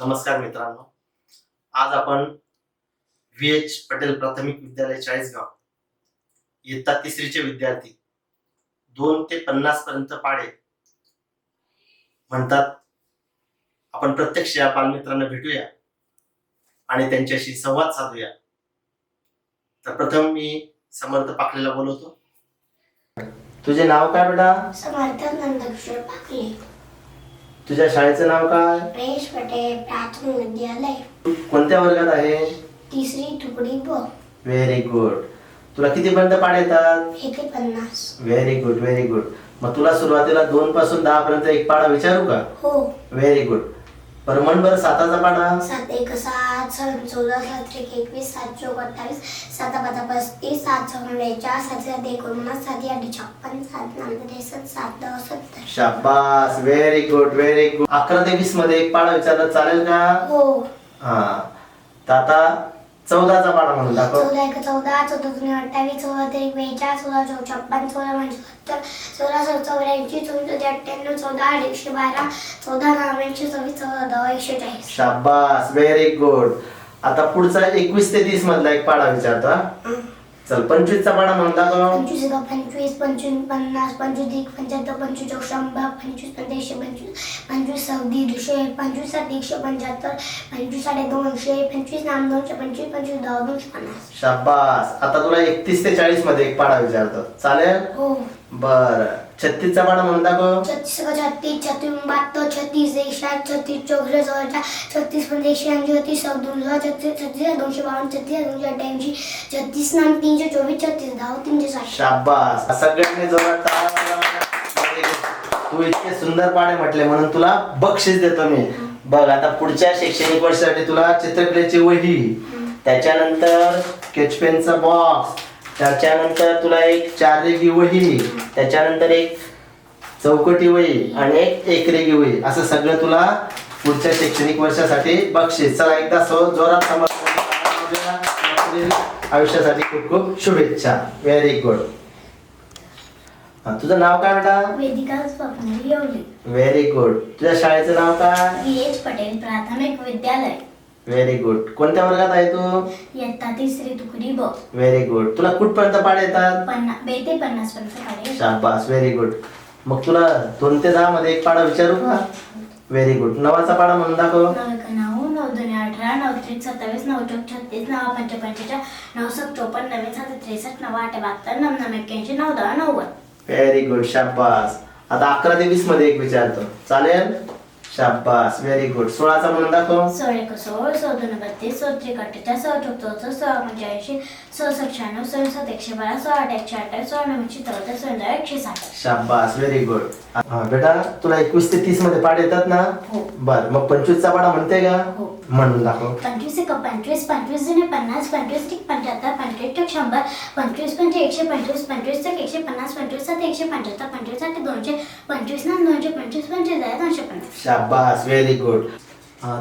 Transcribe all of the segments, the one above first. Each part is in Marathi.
नमस्कार मित्रांनो. आज आपण व्ही एच पटेल प्राथमिक विद्यालय चाळीसगाव इयत्ता तिसरीचे विद्यार्थी दोन ते पन्नास पर्यंत पाडे म्हणतात. आपण प्रत्यक्ष या बालमित्रांना भेटूया आणि त्यांच्याशी संवाद साधूया. तर प्रथम मी समर्थ पाकलेला बोलवतो. तुझे नाव काय बेटा? समर्थ नंदकिशोर पाकले तुझ्या शाळेचं नाव काय? प्रेश पटेल प्राथमिक विद्यालय. कोणत्या वर्गात आहे? तिसरी तुकडी ब. व्हेरी गुड तुला किती पर्यंत पाडे येतात? पन्नास. व्हेरी गुड व्हेरी गुड मग तुला सुरुवातीला दोन पासून दहा पर्यंत एक पाडा विचारू का? हो. व्हेरी गुड बरं साताचा पाडा. सात एक सात सात चौदा सात एक एकवीस सात चौक अठ्ठावीस सात पाच पस्तीस सात चार सात सात एकोणपन्नास सात आठ छप्पन सात नऊ त्रेसष्ट सात दहा सत्तर. शाबास व्हेरी गुड व्हेरी गुड अकरा ते वीसमध्ये एक पाडा विचारला चालेल का? हो. हा. तर आता चौदाचा पाडा म्हणून दाखव. चौदा एक चौदा चौदा दोन अठ्ठावीस चौदा ते बेचाळीस चौदा चौ छप्पन चौदा पंच्याहत्तर चौदा सौ चौऱ्याऐंशी चौदा ते अठ्ठ्याण्णव चौदा एकशे बारा चौदा नऊ एकशे सव्वीस चौदा दहा एकशे चाळीस शाबास व्हेरी गुड आता पुढचा एकवीस ते तीस मधला एक पाडा विचारतो हा? चल पंचवीसचा पाडा म्हणून दाखव पंचवीस एका पंचवीस पंचवीस पन्नास पंचवीस एक पंच्याहत्तर पंचवीस चौ शंभर पंचवीस पंच्याऐंशी पंचवीस पंचवीस सौ दीडशे पंचवीस सात एकशे पंच्याहत्तर पंचवीस साडे दोनशे पंचवीस नाम दोनशे पंचवीस पंचवीस दहा दोनशे पन्नास. शाबास. आता तुला एकतीस ते चाळीसमध्ये एक पाडा विचारतो. चालेल? हो. बर. छत्तीसचा पाडा म्हणून दाखव. छत्तीस छत्तीस छत्तीस बहात्तर छत्तीस एकशे छत्तीस चौसष्ट चौदा छत्तीस पंचे एकशे ऐंशी छत्तीस दोनशे छत्तीस छत्तीस दोनशे बावन्न छत्तीस दोनशे अठ्ठ्याऐंशी छत्तीस नाम तीनशे चोवीस छत्तीस दहा तीनशे साठ. शाबास. सगळ्यांनी जोरात. तू इतके सुंदर पाडे म्हटले म्हणून तुला बक्षीस देतो मी. बघ आता पुढच्या शैक्षणिक वर्षासाठी तुला चित्रकलेची वही. त्याच्यानंतर स्केचपेनचा बॉक्स त्याच्यानंतर तुला एक चार रेगी वही त्याच्यानंतर एक चौकटी वही आणि एक एक रेगी वही असं सगळं तुला पुढच्या शैक्षणिक वर्षासाठी बक्षीस. चला एकदा सो जोरात आयुष्यासाठी खूप खूप शुभेच्छा. व्हेरी गुड तुझं नाव काय बेटा? येवली. व्हेरी गुड तुझ्या शाळेचं नाव काय? पटेल प्राथमिक विद्यालय. व्हेरी गुड कोणत्या वर्गात आहे तू? इयत्ता तिसरी तुकडी ब व्हेरी गुड तुला कुठपर्यंत पाड येतात? पन्नास बे ते पन्नास पर्यंत काढेल शाबास. व्हेरी गुड मग तुला दोन ते दहा मध्ये एक पाडा विचारू का? व्हेरी गुड नवाचा पाडा म्हणून दाखव. नऊ एक नऊ नऊ दोन अठरा नऊ त्रिक सत्तावीस नऊ चौक छत्तीस नऊ पंच पंचेचाळ नऊ सक चोपन्न नव्हे सात त्रेसष्ट नऊ आठ बहात्तर नऊ नऊ एक्क्याऐंशी नऊ दहा नव्वद. व्हेरी गुड शाबास. आता अकरा ते वीसमध्ये एक विचारतो. चालेल? शाबास व्हेरी गुड सोळाचा म्हणून दाखव. सोळ एक सोळ सौ दोन बत्तीस सौ अठ्ठेचाळीस सौ पंच्याऐंशी सौ सक शहाण्णव सौ सात एकशे बारा सौ आठ एकशे अठ्ठावीस सौ नऊ एकशे चौदा सौ एकशे साठ. शाबास व्हेरी गुड हा बेटा तुला एकवीस ते तीसमध्ये पाड येतात ना? हो. बर मग पंचवीसचा पाडा म्हणते का? हो. म्हणून दाखव. पंचवीस एक पंचवीस पंचवीस जुने पन्नास पंचवीस टिक पंच्याहत्तर पंचवीस टिक शंभर पंचवीस पंचे एकशे पंचवीस पंचवीस तक एकशे पन्नास पंचवीस सात एकशे पंच्याहत्तर पंचवीस साठ दोनशे पंचवीस ना दोनशे पंचवीस पंचवीस दोनशे पन्नास. शाबास व्हेरी गुड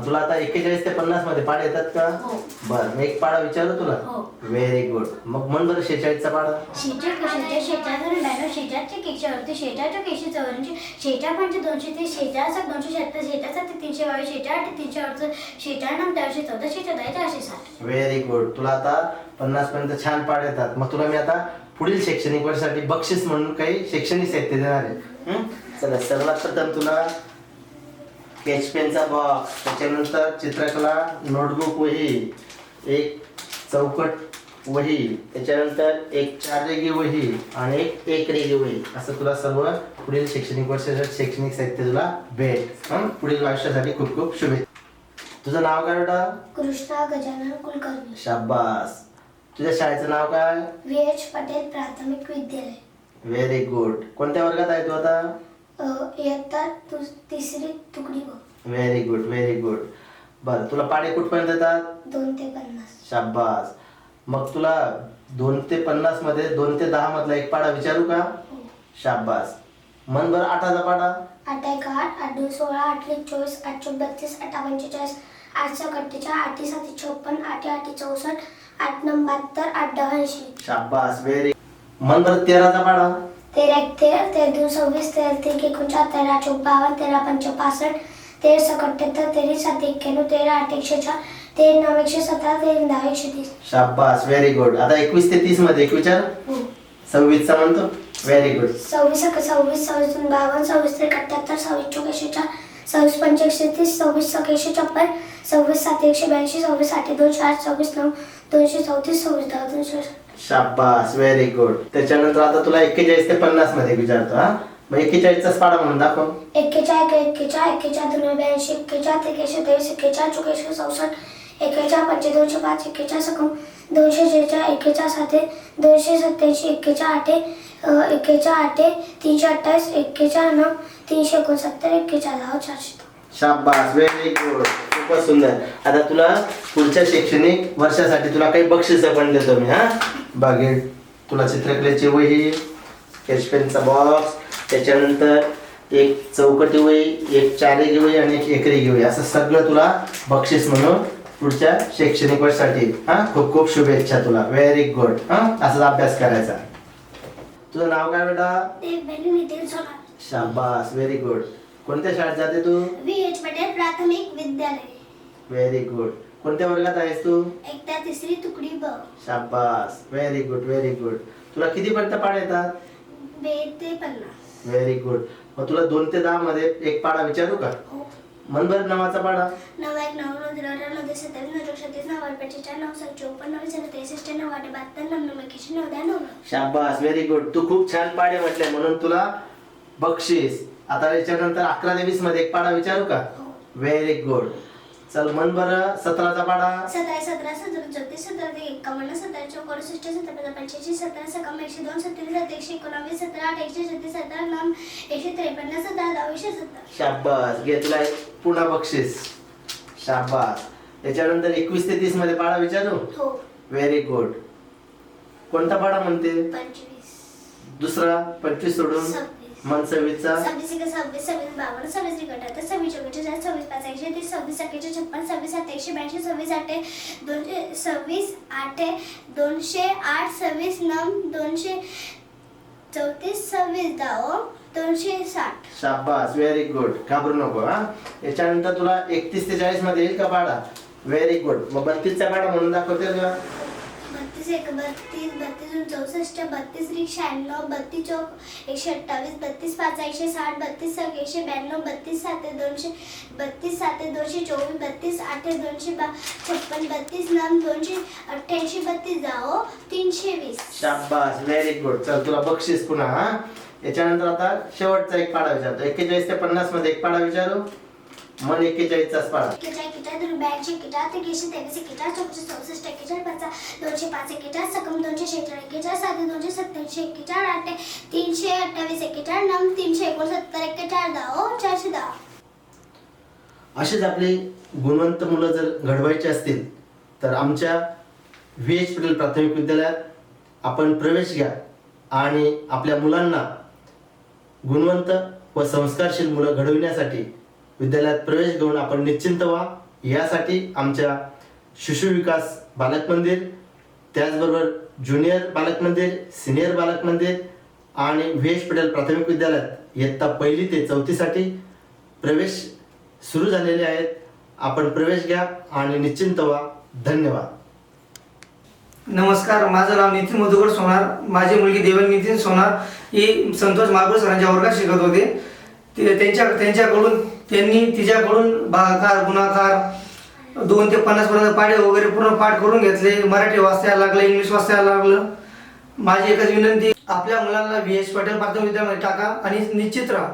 तुला आता एकेचाळीस ते पन्नासमध्ये पाड येतात का? हो. बर मी एक पाडा विचारू तुला. हो. व्हेरी गुड मग म्हण बरं शेचाळीसचा पाडा. शेचाळ कशाचे? शेचाळ दोन ब्याण्णव शेचाळ चेक एकशे अडतीस शेचाळ चौक एकशे चौऱ्याऐंशी शेचाळ पंचे दोनशे तीस शेचाळ सात दोनशे शहात्तर शेचाळ सात तीनशे बावीस शेचाळ आठ तीनशे अडतीस शेचाळ नऊ चारशे चौदा शेचाळ दहा चारशे साठ. व्हेरी गुड तुला आता पन्नास पर्यंत छान पाड येतात. मग तुला मी आता पुढील शैक्षणिक वर्षासाठी बक्षीस म्हणून काही शैक्षणिक साहित्य देणार आहे. हं? चला सर्वात प्रथम तुला पेनचा बॉक्स त्याच्यानंतर चित्रकला नोटबुक वही एक चौकट वही त्याच्यानंतर एक चार रेगी वही आणि एक एक रेगी वही. असं तुला सर्व पुढील शैक्षणिक वर्षाचं शैक्षणिक साहित्य तुला भेट? पुढील आयुष्यासाठी खूप खूप शुभेच्छा. तुझं नाव काय बेटा? कृष्णा गजानन कुलकर्णी. शाबास. तुझ्या शाळेचं नाव काय? व्ही एच पटेल प्राथमिक विद्यालय. व्हेरी गुड कोणत्या वर्गात आहे तू आता? अ, इयत्ता तु- तिसरी तुकडी व्हेरी गुड व्हेरी गुड बर तुला पाडे कुठपर्यंत येतात? दोन ते पन्नास. शाबास. मग तुला दोन ते पन्नासमध्ये दोन ते दहा मधला एक पाडा विचारू का? हो. शाबास. मन बरं आठाचा पाडा? आठ एक आठ आठ दोन सोळा आठ एक चोवीस आठ चौक बत्तीस आठ पंचेचाळीस आठ सहा अठ्ठेचाळीस आठ सात छप्पन आठ आठ चौसष्ट आठ नऊ बहात्तर आठ दहा ऐंशी. शाबास व्हेरी मन बरं तेराचा पाडा? तेरा एक तेरा तेरा दोन सव्वीस तेरा तीन एकोणचाळ तेरा चौक बावन्न तेरा पंच पासष्ट तेरा सक अठ्ठ्याहत्तर तेवीस सात एक्क्याण्णव तेरा आठ एकशे चार तेरा नऊ एकशे सतरा तेरा दहा एकशे तीस। शाबास व्हेरी गुड आता एकवीस ते तीसमध्ये एक विचार. सव्वीसचा म्हणतो? व्हेरी गुड सव्वीस सव्वीस सव्वीस दोन बावन्न सव्वीस त्रिक अठ्ठ्याहत्तर सव्वीस चौक एकशे चार सव्वीस पंच एकशे तीस सव्वीस सक एकशे छप्पन सव्वीस सात एकशे ब्याऐंशी सव्वीस आठ दोनशे आठ सव्वीस नऊ दोनशे चौतीस सव्वीस दहा दोनशे शाबास व्हेरी गुड त्याच्यानंतर आता तुला एक्केचाळीस ते पन्नासमध्ये विचारतो हा? मग पाडा म्हणून दाखव. एक्केचाळ एक्केचाळ एक्केचाळ दोन ब्याऐंशी एक्केचाळ तेवीसशे तेवीस एक्केचाळ चौकेशे चौसष्ट एक्केचाळ पंचे दोनशे पाच एक्केचाळ सकम दोनशे शेहेचाळ एक्केचाळ साते दोनशे सत्याऐंशी एक्केचाळ आठे एक्केचाळ आठे तीनशे अठ्ठावीस एक्केचाळ नऊ तीनशे एकोणसत्तर एक्केचाळ दहा चारशे. शाबास व्हेरी गुड खूपच सुंदर. आता तुला पुढच्या शैक्षणिक वर्षासाठी तुला काही बक्षीस पण देतो मी हा? बागे तुला चित्रकलेची वही स्केच पेनचा बॉक्स त्याच्यानंतर एक चौकटी वही एक चारेगी वही आणि एक एकरेगी वही असं सगळं तुला बक्षीस म्हणून पुढच्या शैक्षणिक वर्षासाठी हा? खूप खूप शुभेच्छा तुला. व्हेरी गुड हा? असाच अभ्यास करायचा. तुझं नाव काय बेटा? शाबास व्हेरी गुड कोणत्या शाळेत जाते तू? पटेल प्राथमिक विद्यालय. व्हेरी गुड कोणत्या वर्गात आहेस तू? एकता तिसरी तुकडी ब शाबास. व्हेरी गुड व्हेरी गुड तुला किती पर्यंत पाड येतात? बे ते पन्नास. व्हेरी गुड मग तुला दोन ते दहा मध्ये एक पाडा विचारू का? हो. मनभर नावाचा पाडा नऊ एक नऊ नऊ झिरो अठरा नऊ सत्तावीस नऊ छत्तीस नऊ आठ पंचेचाळीस नऊ सात चोपन्न नऊ झिरो त्रेसष्ट नऊ आठ बहात्तर नऊ नऊ एकशे नऊ दहा नऊ शाबास. व्हेरी गुड तू खूप छान पाडे म्हटले. म्हणून तुला बक्षीस. आता याच्यानंतर अकरा ते वीसमध्ये एक पाडा विचारू का? हो. व्हेरी गुड चल मन बरं सतराचा पाडा. सतरा सतरा सतरा चौतीस सतरा ते एकावन्न सतरा चौक अडुसष्ट सतरा पंच्याऐंशी सतरा सकाम एकशे दोन सत्तेचाळीस सात एकशे एकोणावीस सतरा आठ एकशे छत्तीस सतरा नऊ एकशे त्रेपन्न सतरा दहाशे सतरा शाबास. घेतलाय पुन्हा बक्षीस. शाबास. त्याच्यानंतर एकवीस ते तीसमध्ये पाडा विचारू? हो. व्हेरी गुड कोणता पाडा म्हणते? पंचवीस. दुसरा? पंचवीस सोडून? सव्वीस मन सव्वीसचा सव्वीस एक सव्वीस सव्वीस बावन्न सव्वीस एक अठ्याहत्तर सव्वीस चौवेचाळीस सव्वीस पाच एकशे तीस सव्वीस एक्केचाळीस छप्पन सव्वीस सात एकशे ब्याऐंशी सव्वीस आठ दोनशे सव्वीस आठ दोनशे आठ सव्वीस नऊ दोनशे चौतीस सव्वीस दहा दोनशे साठ. शाबास व्हेरी गुड घाबरू नको हा? याच्यानंतर तुला एकतीस ते चाळीसमध्ये येईल का पाडा व्हेरी गुड मग बत्तीसचा पाडा म्हणून दाखवते का बत्तीस एक बत्तीस बत्तीस दोन चौसष्ट बत्तीस रिक शहाण्णव बत्तीस चौक एकशे अठ्ठावीस बत्तीस पाच एकशे साठ बत्तीस सक एकशे ब्याण्णव बत्तीस सात दोनशे बत्तीस सात दोनशे चोवीस बत्तीस आठ दोनशे बा छप्पन बत्तीस नऊ दोनशे अठ्ठ्याऐंशी बत्तीस जाओ तीनशे वीस. शाबास व्हेरी गुड चल तुला बक्षीस पुन्हा हा? याच्यानंतर आता शेवटचा एक पाडा विचारतो. एक्केचाळीस ते पन्नासमध्ये एक पाडा विचारू? मन एक्केचाळीसचाच पाडा. एक्केचाळ ब्याऐंशी ते तेवीस किटार चौशे चौसष्ट किटार पाच दोनशे पाच किटार सकम दोनशे शेहेचाळ किटार सात दोनशे सत्त्याऐंशी किटार आठ तीनशे अठ्ठावीस किटार नऊ तीनशे एकोणसत्तर किटार दहा हो, चारशे दहा. असेच आपले गुणवंत मुलं जर घडवायचे असतील तर आमच्या व्ही एच पटेल प्राथमिक विद्यालयात आपण प्रवेश घ्या आणि आपल्या मुलांना गुणवंत व संस्कारशील मुलं घडविण्यासाठी विद्यालयात प्रवेश घेऊन आपण निश्चिंत व्हा. यासाठी आमच्या शिशु विकास बालक मंदिर त्याचबरोबर ज्युनियर बालक मंदिर सिनियर बालक मंदिर आणि व्हीएच पटेल प्राथमिक विद्यालयात इयत्ता पहिली ते चौथीसाठी प्रवेश सुरू झालेले आहेत. आपण प्रवेश घ्या आणि निश्चिंत व्हा. धन्यवाद. नमस्कार माझं नाव नितीन मधुकर सोनार माझी मुलगी देवन नितीन सोनार ही संतोष महाबूर सरांच्या वर्गात शिकत होते. ते त्यांच्या त्यांच्याकडून त्यांनी तिच्याकडून भागाकार गुणाकार दोन ते पन्नासपर्यंत पाढे वगैरे पूर्ण पाठ करून घेतले. मराठी वाचायला लागलं इंग्लिश वाचायला लागलं. माझी एकच विनंती आपल्या मुलांना व्ही एस पाटील प्राथमिक विद्यालयामध्ये टाका आणि निश्चित राहा.